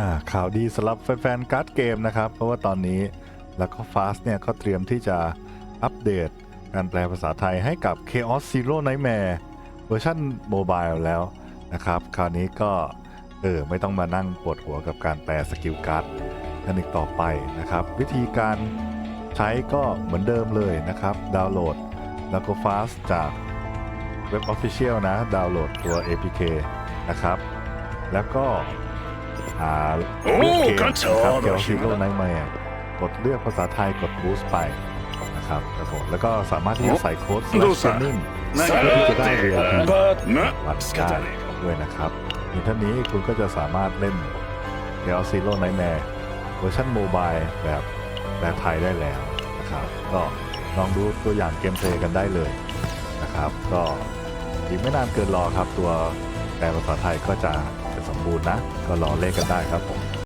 อ่าข่าวดีสำหรับแฟนๆการ์ดเกมนะครับ เพราะว่าตอนนี้แล้วก็ Fast เนี่ยก็เตรียมที่จะอัปเดตการแปลภาษาไทยให้กับ Chaos Zero Nightmare เวอร์ชันโมบายแล้วนะครับ คราวนี้ก็เออไม่ต้องมานั่งปวดหัวกับการแปลสกิลการ์ดกันอีกต่อไปนะครับ วิธีการใช้ก็เหมือนเดิมเลยนะครับ ดาวน์โหลดแล้วก็ Fast จากเว็บ Official นะ ดาวน์โหลดตัว APK นะครับ แล้วก็ อ่าลูกเกมครับเกี่ยวกับฮีโร่ในแม่กดเลือกภาษาไทยกดบูสต์ไปนะครับครับผมแล้วก็สามารถที่จะใส่โค้ดสลับเทรนิ่งเพื่อที่จะได้เรียนวัดได้ด้วยนะครับในท่านี้คุณก็จะสามารถเล่นเดลซีโร่ในแม่เวอร์ชันโมบายแบบแบบไทยได้แล้วนะครับก็ลองดูตัวอย่างเกมเพลย์กันได้เลยนะครับ ก็อีกไม่นานเกินรอครับตัวแปลภาษาไทยก็จะ สมบูรณ์นะ ก็รอเล่นกันได้ครับผม